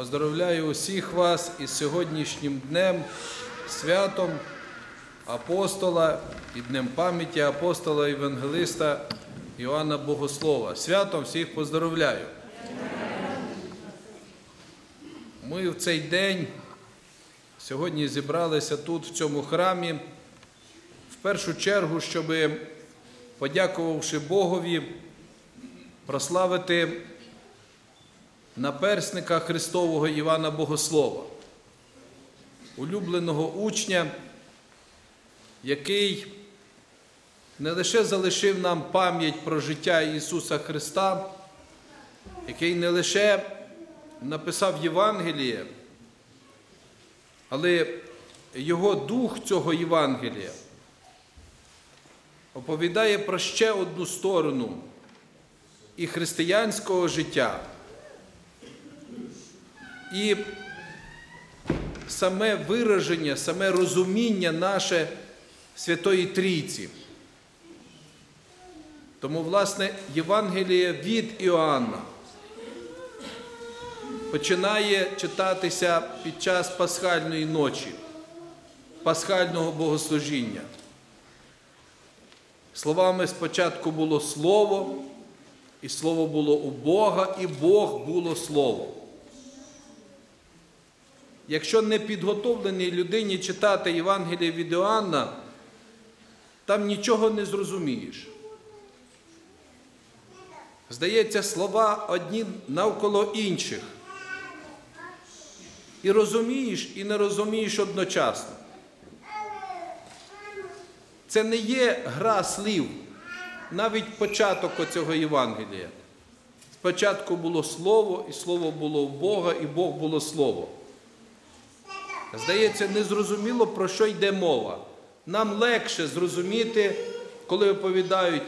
Поздравляю усіх вас із сьогоднішнім днем, святом апостола і днем пам'яті апостола Євангелиста Іоанна Богослова. Святом всіх поздравляю. Ми в цей день сьогодні зібралися тут, в цьому храмі, в першу чергу, щоб, подякувавши Богові, прославити наперсника Христового Івана Богослова, улюбленого учня, який не лише залишив нам пам'ять про життя Ісуса Христа, який не лише написав Євангеліє, але його дух цього Євангелія оповідає про ще одну сторону і християнського життя. І саме вираження, саме розуміння наше Святої Трійці. Тому, власне, Євангеліє від Іоанна починає читатися під час пасхальної ночі, пасхального богослужіння. Словами спочатку було Слово, і Слово було у Бога, і Бог було Слово. Якщо не підготовленій людині читати Євангеліє від Іоанна, там нічого не зрозумієш. Здається, слова одні навколо інших. І розумієш, і не розумієш одночасно. Це не є гра слів, навіть початок оцього Євангелія. Спочатку було Слово, і Слово було в Бога, і Бог було Слово. Здається, незрозуміло, про що йде мова. Нам легше зрозуміти, коли оповідають,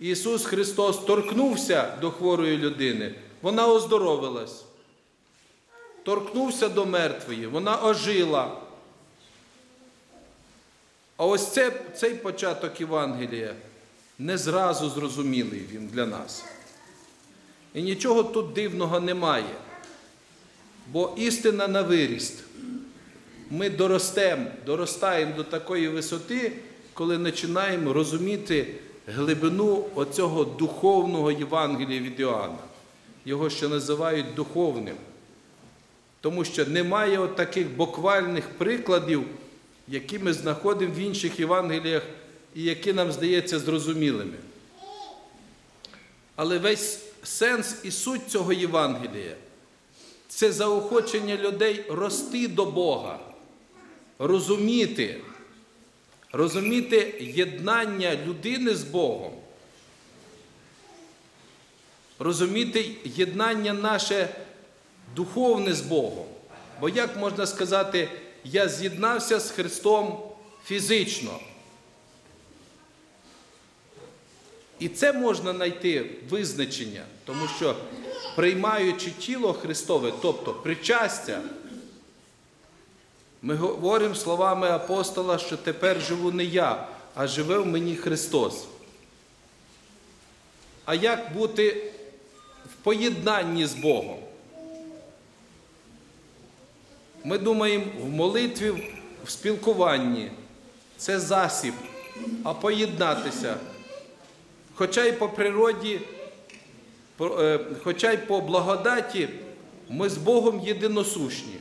Ісус Христос торкнувся до хворої людини, вона оздоровилась. Торкнувся до мертвої, вона ожила. А ось це, цей початок Євангелія не зразу зрозумілий він для нас. І нічого тут дивного немає, бо істина на виріст. Ми доростемо, доростаємо до такої висоти, коли починаємо розуміти глибину оцього духовного Євангелія від Іоанна. Його ще називають духовним. Тому що немає от таких буквальних прикладів, які ми знаходимо в інших Євангеліях і які нам здається зрозумілими. Але весь сенс і суть цього Євангелія це заохочення людей рости до Бога, розуміти, розуміти єднання людини з Богом, розуміти єднання наше духовне з Богом. Бо як можна сказати, я з'єднався з Христом фізично? І це можна знайти визначення, тому що приймаючи тіло Христове, тобто причастя, ми говоримо словами апостола, що тепер живу не я, а живе в мені Христос. А як бути в поєднанні з Богом? Ми думаємо в молитві, в спілкуванні. Це засіб, а поєднатися. Хоча й по природі, хоча й по благодаті, ми з Богом єдиносушні.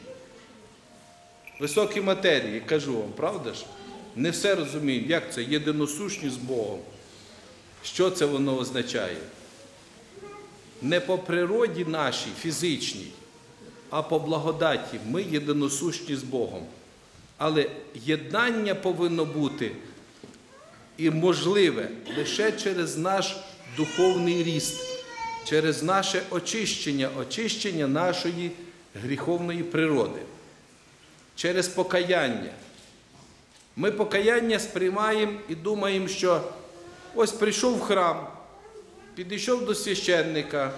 Високі матерії, кажу вам, правда ж? Не все розуміємо, як це єдиносушні з Богом. Що це воно означає? Не по природі нашій, фізичній, а по благодаті ми єдиносущні з Богом. Але єднання повинно бути і можливе лише через наш духовний ріст, через наше очищення, очищення нашої гріховної природи, через покаяння. Ми покаяння сприймаємо і думаємо, що ось прийшов в храм, підійшов до священника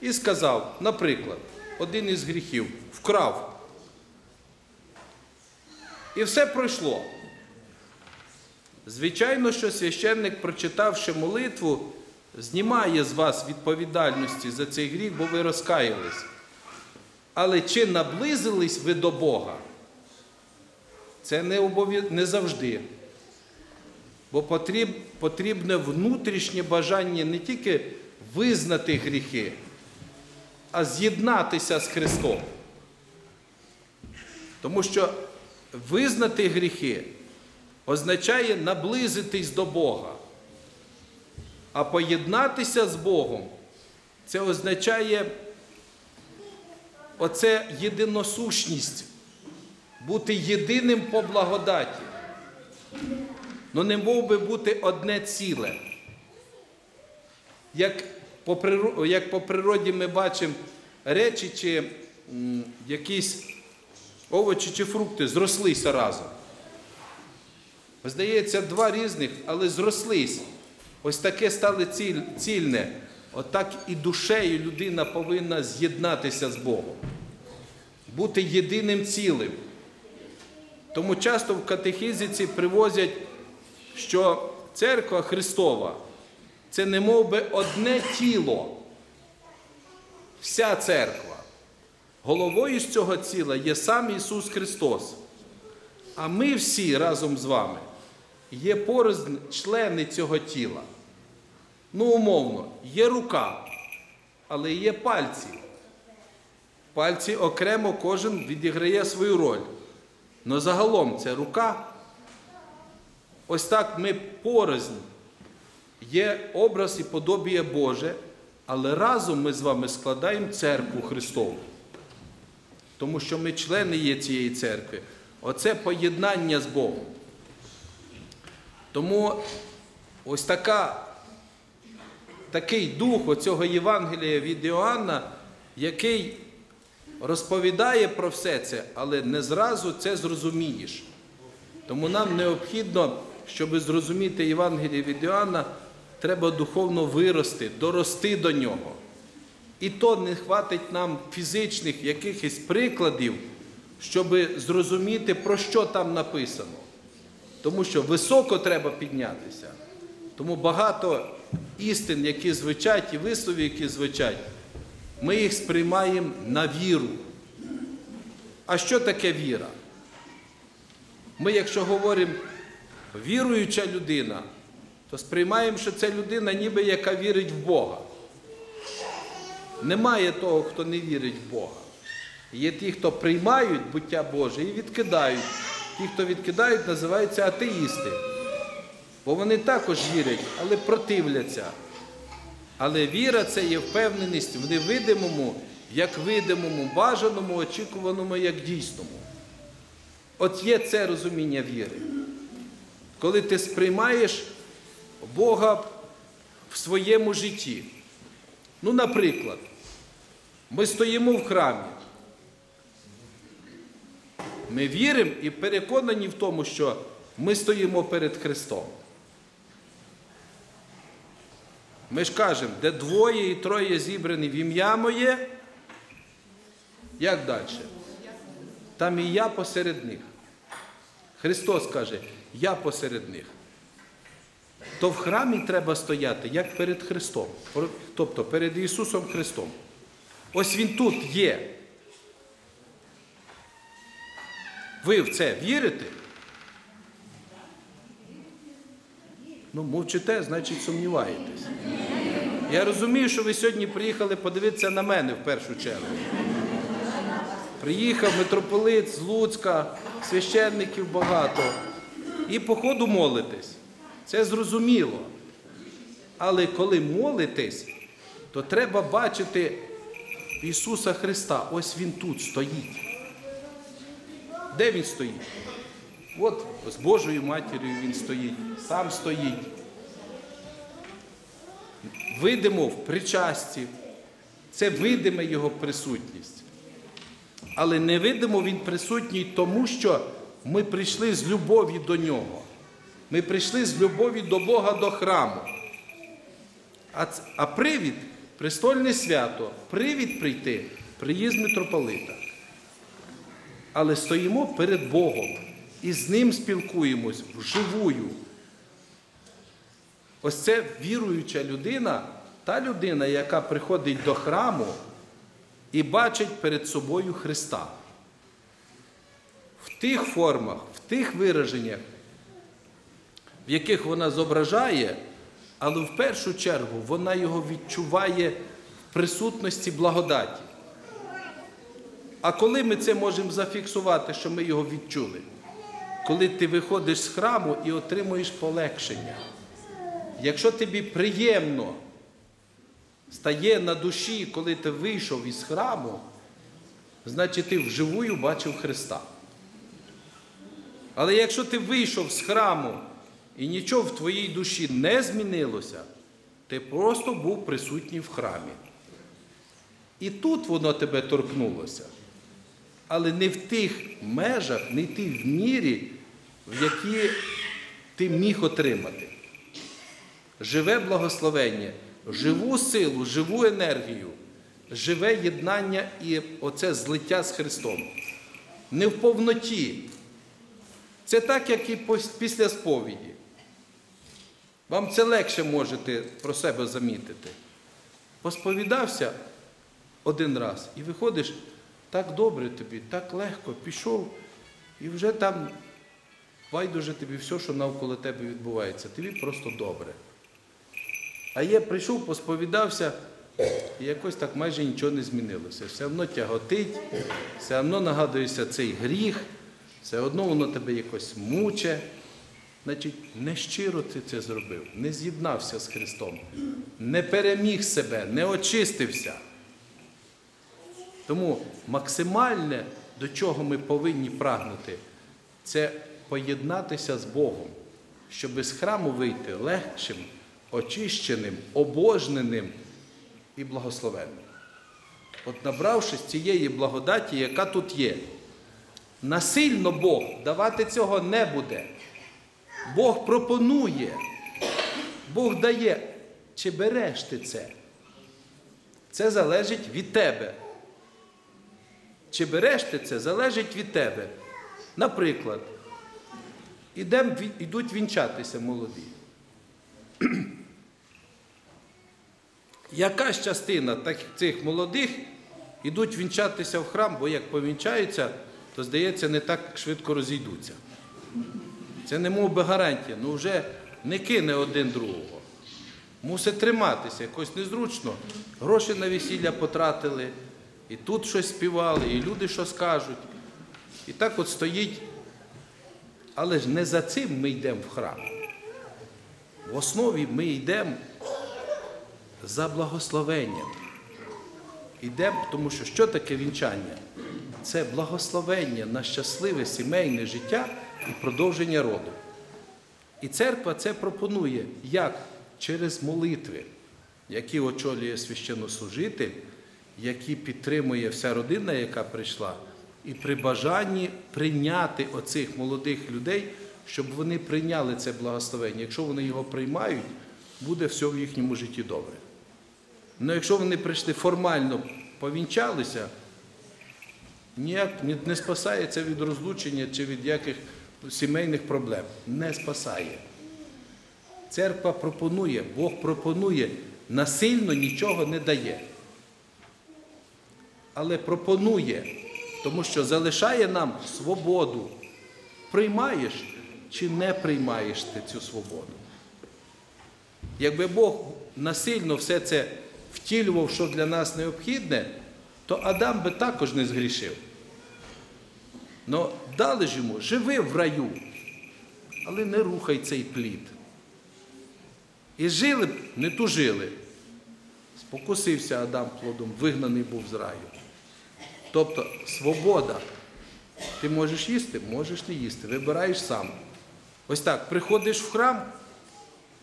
і сказав, наприклад, один із гріхів вкрав. І все пройшло. Звичайно, що священник, прочитавши молитву, знімає з вас відповідальності за цей гріх, бо ви розкаялись. Але чи наблизились ви до Бога? Це не, обов'я- не завжди. Бо потріб, потрібне внутрішнє бажання не тільки визнати гріхи, а з'єднатися з Христом. Тому що визнати гріхи означає наблизитись до Бога. А поєднатися з Богом це означає оце єдиносущність, бути єдиним по благодаті. Ну не мов би бути одне ціле. Як по, приро- як по природі ми бачимо речі чи м, якісь овочі чи фрукти зрослися разом. Здається, два різних, але зрослись. Ось таке стало ціль, цільне. Отак і душею людина повинна з'єднатися з Богом, бути єдиним цілим. Тому часто в катехізиці привозять, що церква Христова це не мов би одне тіло, вся церква. Головою з цього тіла є сам Ісус Христос. А ми всі разом з вами є порознь члени цього тіла. Ну, умовно, є рука, але є пальці. Пальці окремо кожен відіграє свою роль. Но загалом це рука. Ось так ми порознь. Є образ і подобіє Боже, але разом ми з вами складаємо церкву Христову. Тому що ми члени є цієї церкви. Оце поєднання з Богом. Тому ось така, такий дух оцього Євангелія від Іоанна, який розповідає про все це, але не зразу це зрозумієш. Тому нам необхідно, щоб зрозуміти Євангеліє від Іоанна, треба духовно вирости, дорости до нього. І то не хватить нам фізичних якихось прикладів, щоб зрозуміти, про що там написано. Тому що високо треба піднятися. Тому багато істин, які звучать, і висловів, які звучать, ми їх сприймаємо на віру. А що таке віра? Ми, якщо говоримо віруюча людина, то сприймаємо, що це людина, ніби яка вірить в Бога. Немає того, хто не вірить в Бога. Є ті, хто приймають буття Боже і відкидають. Ті, хто відкидають, називаються атеїсти. Бо вони також вірять, але противляться. Але віра це є впевненість в невидимому, як видимому, бажаному, очікуваному, як дійсному. От є це розуміння віри. Коли ти сприймаєш Бога в своєму житті. Ну, наприклад, ми стоїмо в храмі. Ми віримо і переконані в тому, що ми стоїмо перед Христом. Ми ж кажемо, де двоє і троє зібрані в ім'я моє, як далі? Там і я посеред них. Христос каже, я посеред них. То в храмі треба стояти як перед Христом, тобто перед Ісусом Христом. Ось Він тут є. Ви в це вірите? Ну, мовчите, значить сумніваєтесь. Я розумію, що ви сьогодні приїхали подивитися на мене в першу чергу. Приїхав митрополит з Луцька, священників багато. І по ходу молитесь. Це зрозуміло. Але коли молитесь, то треба бачити Ісуса Христа. Ось Він тут стоїть. Де Він стоїть? От з Божою матір'ю Він стоїть, сам стоїть. Видимо в причасті. Це видиме Його присутність. Але невидимо Він присутній тому, що ми прийшли з любові до Нього. Ми прийшли з любові до Бога до храму. А, а привід престольне свято, привід прийти, приїзд митрополита. Але стоїмо перед Богом і з ним спілкуємось вживую. Ось це віруюча людина, та людина, яка приходить до храму, і бачить перед собою Христа. В тих формах, в тих вираженнях, в яких вона зображає, але в першу чергу вона його відчуває в присутності благодаті. А коли ми це можемо зафіксувати, що ми його відчули? Коли ти виходиш з храму і отримуєш полегшення. Якщо тобі приємно стає на душі, коли ти вийшов із храму, значить ти вживую бачив Христа. Але якщо ти вийшов з храму і нічого в твоїй душі не змінилося, ти просто був присутній в храмі. І тут воно тебе торкнулося. Але не в тих межах, не в тій мірі, які ти міг отримати. Живе благословення, живу силу, живу енергію, живе єднання і оце злиття з Христом. Не в повноті. Це так, як і після сповіді. Вам це легше можете про себе замітити. Посповідався один раз і виходиш, так добре тобі, так легко, пішов, і вже там байдуже тобі все, що навколо тебе відбувається. Тобі просто добре. А я прийшов, посповідався, і якось так майже нічого не змінилося. Все одно тяготить, все одно нагадується цей гріх, все одно воно тебе якось муче. Значить, нещиро ти це зробив, не з'єднався з Христом, не переміг себе, не очистився. Тому максимальне, до чого ми повинні прагнути, це поєднатися з Богом, щоб з храму вийти легшим, очищеним, обожненим і благословенним. От набравшись цієї благодаті, яка тут є, насильно Бог давати цього не буде. Бог пропонує, Бог дає, чи береш ти це? Це залежить від тебе. Чи береш ти це, залежить від тебе. Наприклад, ідем, ідуть вінчатися молоді. Якась частина цих молодих ідуть вінчатися в храм, бо як повінчаються, то здається, не так швидко розійдуться. Це не мов би гарантія, ну вже не кине один другого. Мусить триматися, якось незручно. Гроші на весілля потратили, і тут щось співали, і люди що скажуть. І так от стоїть. Але ж не за цим ми йдемо в храм. В основі ми йдемо за благословенням. Йдемо, тому що що таке вінчання? Це благословення на щасливе сімейне життя і продовження роду. І церква це пропонує як через молитви, які очолює священнослужитель, які підтримує вся родина, яка прийшла, і при бажанні прийняти оцих молодих людей, щоб вони прийняли це благословення. Якщо вони його приймають, буде все в їхньому житті добре. Ну якщо вони прийшли формально повінчалися, ніяк не спасає це від розлучення чи від яких сімейних проблем. Не спасає. Церква пропонує, Бог пропонує, насильно нічого не дає. Але пропонує, тому що залишає нам свободу. Приймаєш чи не приймаєш ти цю свободу? Якби Бог насильно все це втілював, що для нас необхідне, то Адам би також не згрішив. Но дали ж йому, живи в раю, але не рухай цей плід. І жили б, не тужили. Спокусився Адам плодом, вигнаний був з раю. Тобто свобода. Ти можеш їсти, можеш не їсти, вибираєш сам. Ось так, приходиш в храм,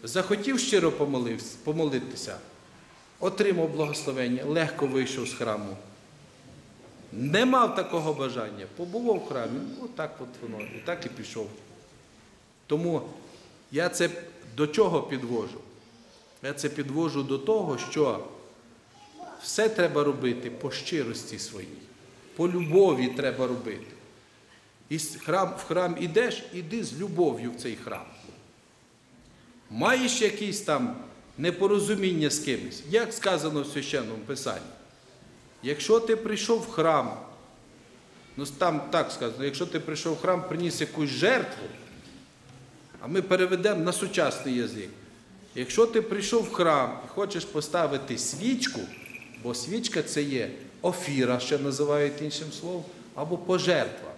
захотів щиро помолитися, отримав благословення, легко вийшов з храму. Не мав такого бажання, побував в храмі, отак от воно, і так і пішов. Тому я це до чого підвожу? Я це підвожу до того, що все треба робити по щирості своїй, по любові треба робити. І храм, в храм ідеш, іди з любов'ю в цей храм. Маєш якісь там непорозуміння з кимось, як сказано в священному писанні. Якщо ти прийшов в храм, ну там так сказано, якщо ти прийшов в храм, приніс якусь жертву, а ми переведемо на сучасний язик. Якщо ти прийшов в храм і хочеш поставити свічку, бо свічка це є офіра, ще називають іншим словом, або пожертва.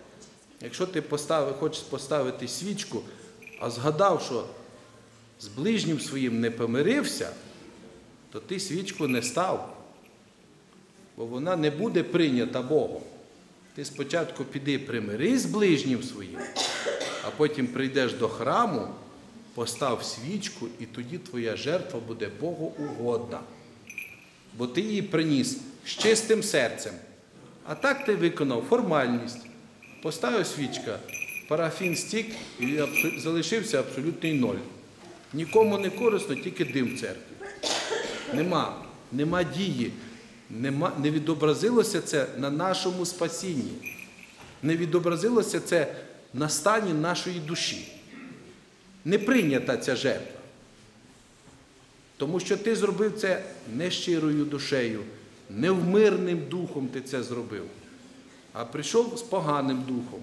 Якщо ти поставив, хочеш поставити свічку, а згадав, що з ближнім своїм не помирився, то ти свічку не став, бо вона не буде прийнята Богом. Ти спочатку піди примирись з ближнім своїм, а потім прийдеш до храму, постав свічку, і тоді твоя жертва буде Богу угодна. Бо ти її приніс з чистим серцем. А так ти виконав формальність. Поставив свічка, парафін стік і залишився абсолютний ноль. Нікому не корисно, тільки дим в церкві. Нема, нема дії, нема, не відобразилося це на нашому спасінні. Не відобразилося це на стані нашої душі. Не прийнята ця жертва. Тому що ти зробив це не щирою душею, не вмирним духом ти це зробив, а прийшов з поганим духом.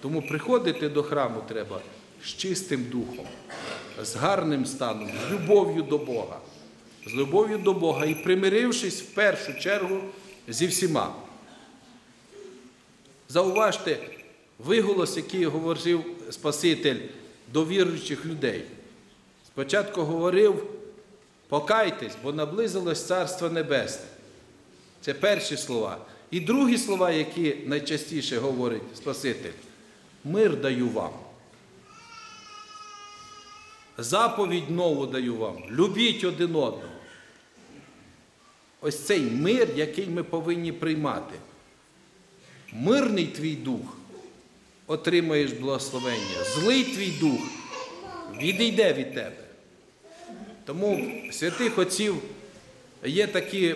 Тому приходити до храму треба з чистим духом, з гарним станом, з любов'ю до Бога. З любов'ю до Бога і примирившись в першу чергу зі всіма. Зауважте виголос, який говорив Спаситель до віруючих людей. Спочатку говорив, покайтесь, бо наблизилось Царство Небесне. Це перші слова. І другі слова, які найчастіше говорить Спаситель, мир даю вам. Заповідь нову даю вам. Любіть один одного. Ось цей мир, який ми повинні приймати. Мирний твій дух отримаєш благословення. Злий твій дух відійде від тебе. Тому святих отців є такі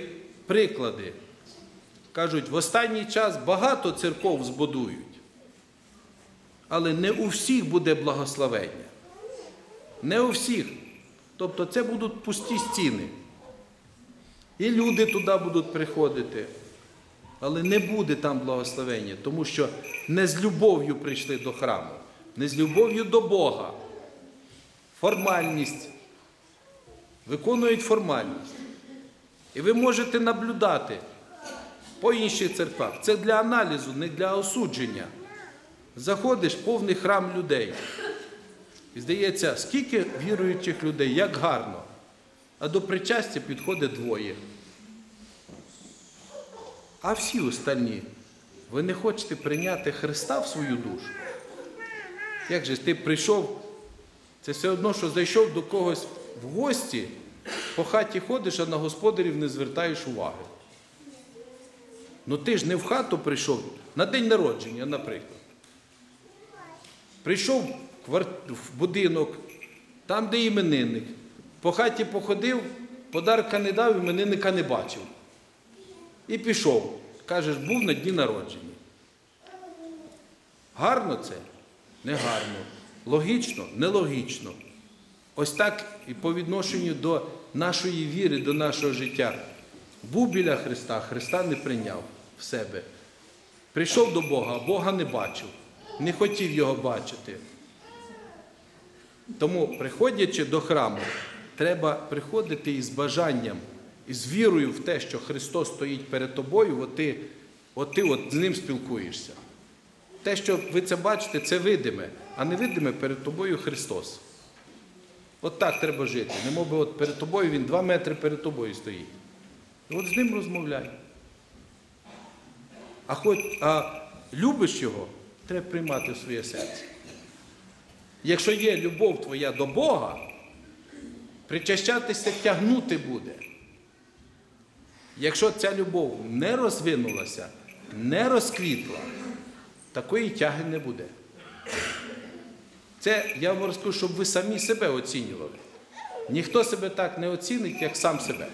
приклади. Кажуть, в останній час багато церков збудують, але не у всіх буде благословення. Не у всіх. Тобто це будуть пусті стіни. І люди туди будуть приходити. Але не буде там благословення, тому що не з любов'ю прийшли до храму, не з любов'ю до Бога. Формальність. Виконують формальність. І ви можете наблюдати по інших церквах. Це для аналізу, не для осудження. Заходиш повний храм людей. І здається, скільки віруючих людей, як гарно. А до причастя підходить двоє. А всі остальні, ви не хочете прийняти Христа в свою душу? Як же ти прийшов? Це все одно, що зайшов до когось в гості, по хаті ходиш, а на господарів не звертаєш уваги. Ну ти ж не в хату прийшов на день народження, наприклад. Прийшов в будинок, там, де іменинник. По хаті походив, подарка не дав, іменинника не бачив. І пішов. Кажеш, був на дні народження. Гарно це? Не гарно. Логічно? Нелогічно. Ось так і по відношенню до нашої віри, до нашого життя. Був біля Христа, Христа не прийняв в себе. Прийшов до Бога, а Бога не бачив, не хотів його бачити. Тому, приходячи до храму, треба приходити із бажанням, із вірою в те, що Христос стоїть перед тобою, от ти, от ти от з ним спілкуєшся. Те, що ви це бачите, це видиме, а невидиме перед тобою Христос. От так треба жити. Не би от перед тобою він два метри перед тобою стоїть. І от з ним розмовляй. А хоч а любиш його, треба приймати в своє серце. Якщо є любов твоя до Бога, причащатися тягнути буде. Якщо ця любов не розвинулася, не розквітла, такої тяги не буде. Це я вам розкажу, щоб ви самі себе оцінювали. Ніхто себе так не оцінить, як сам себе.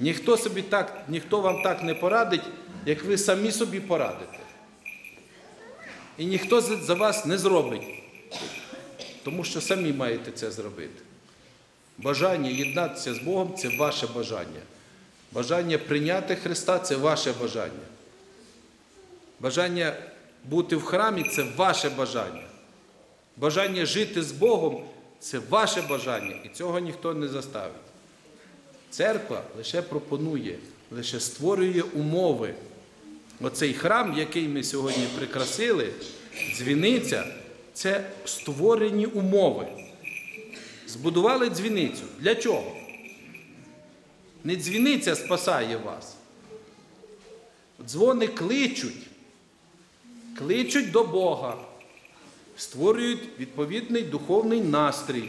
Ніхто, собі так, ніхто вам так не порадить, як ви самі собі порадите. І ніхто за вас не зробить, тому що самі маєте це зробити. Бажання єднатися з Богом це ваше бажання. Бажання прийняти Христа це ваше бажання. Бажання бути в храмі це ваше бажання. Бажання жити з Богом це ваше бажання, і цього ніхто не заставить. Церква лише пропонує, лише створює умови. Оцей храм, який ми сьогодні прикрасили, дзвіниця, це створені умови. Збудували дзвіницю. Для чого? Не дзвіниця спасає вас. Дзвони кличуть, кличуть до Бога, створюють відповідний духовний настрій.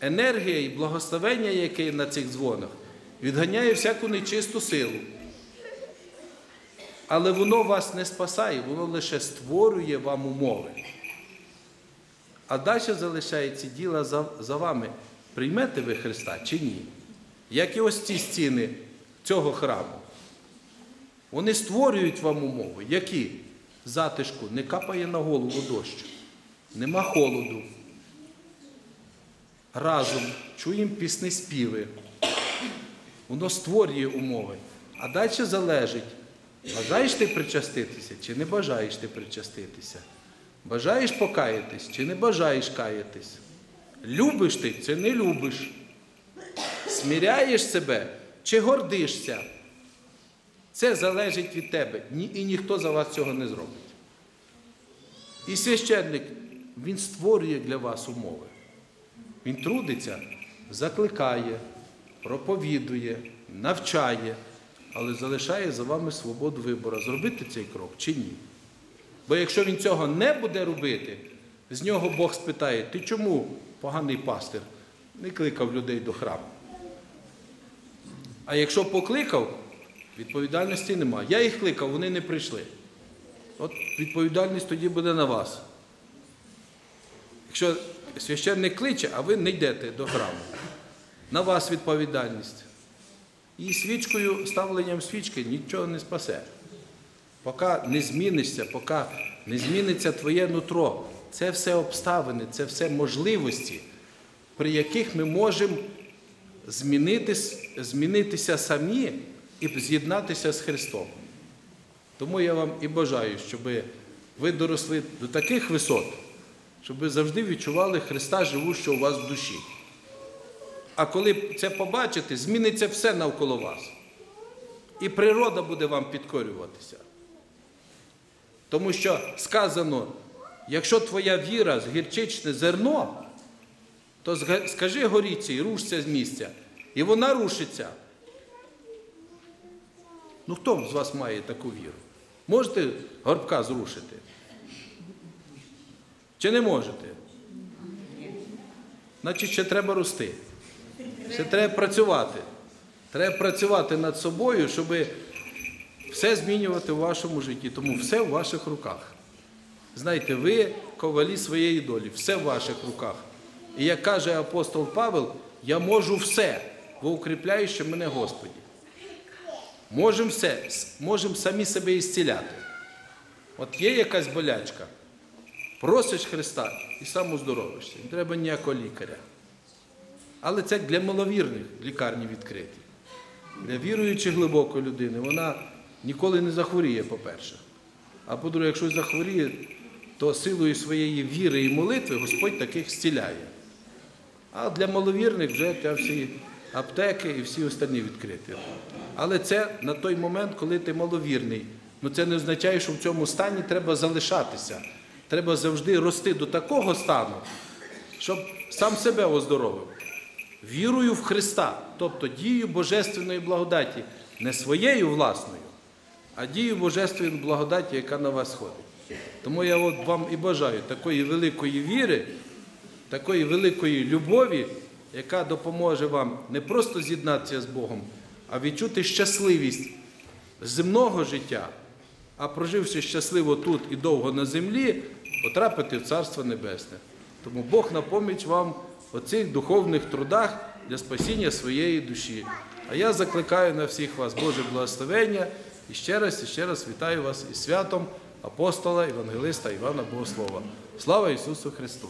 Енергія і благословення, яке на цих дзвонах, відганяє всяку нечисту силу. Але воно вас не спасає, воно лише створює вам умови. А далі залишається діло за, за вами. Приймете ви Христа чи ні? Як і ось ці стіни цього храму. Вони створюють вам умови, які затишку не капає на голову дощ, нема холоду. Разом чуємо пісні співи. Воно створює умови. А далі залежить, бажаєш ти причаститися чи не бажаєш ти причаститися. Бажаєш покаятись чи не бажаєш каятись. Любиш ти чи не любиш. Сміряєш себе чи гордишся. Це залежить від тебе. І ніхто за вас цього не зробить. І священник, він створює для вас умови. Він трудиться, закликає, проповідує, навчає, але залишає за вами свободу вибору, зробити цей крок чи ні. Бо якщо він цього не буде робити, з нього Бог спитає, ти чому поганий пастир не кликав людей до храму? А якщо покликав, відповідальності немає. Я їх кликав, вони не прийшли. От відповідальність тоді буде на вас. Якщо священник кличе, а ви не йдете до храму, на вас відповідальність. І свічкою, ставленням свічки нічого не спасе. Поки не змінишся, поки не зміниться твоє нутро. Це все обставини, це все можливості, при яких ми можемо змінитися самі і з'єднатися з Христом. Тому я вам і бажаю, щоб ви доросли до таких висот, щоб ви завжди відчували Христа, живущого у вас в душі. А коли це побачите, зміниться все навколо вас. І природа буде вам підкорюватися. Тому що сказано, якщо твоя віра з гірчичне зерно, то скажи горіці, рушся з місця. І вона рушиться. Ну хто з вас має таку віру? Можете горбка зрушити? Чи не можете? Значить, ще треба рости. Ще треба працювати. Треба працювати над собою, щоб все змінювати в вашому житті. Тому все в ваших руках. Знаєте, ви ковалі своєї долі, все в ваших руках. І як каже апостол Павел, я можу все, бо укріпляючи мене Господі. Можемо все, можемо самі себе ісціляти. От є якась болячка, просиш Христа і сам оздоровишся. Не треба ніякого лікаря. Але це для маловірних лікарні відкриті. Для віруючої глибокої людини вона ніколи не захворіє, по-перше. А по-друге, якщо захворіє, то силою своєї віри і молитви Господь таких зціляє. А для маловірних вже та всі аптеки і всі остальні відкриті. Але це на той момент, коли ти маловірний. Ну це не означає, що в цьому стані треба залишатися. Треба завжди рости до такого стану, щоб сам себе оздоровив. Вірою в Христа, тобто дією Божественної благодаті, не своєю власною, а дією Божественної благодаті, яка на вас сходить. Тому я от вам і бажаю такої великої віри, такої великої любові, яка допоможе вам не просто з'єднатися з Богом, а відчути щасливість земного життя, а проживши щасливо тут і довго на землі, потрапити в Царство Небесне. Тому Бог на поміч вам у цих духовних трудах для спасіння своєї душі. А я закликаю на всіх вас Боже благословення і ще раз і ще раз вітаю вас із святом апостола, Євангелиста Івана Богослова. Слава Ісусу Христу!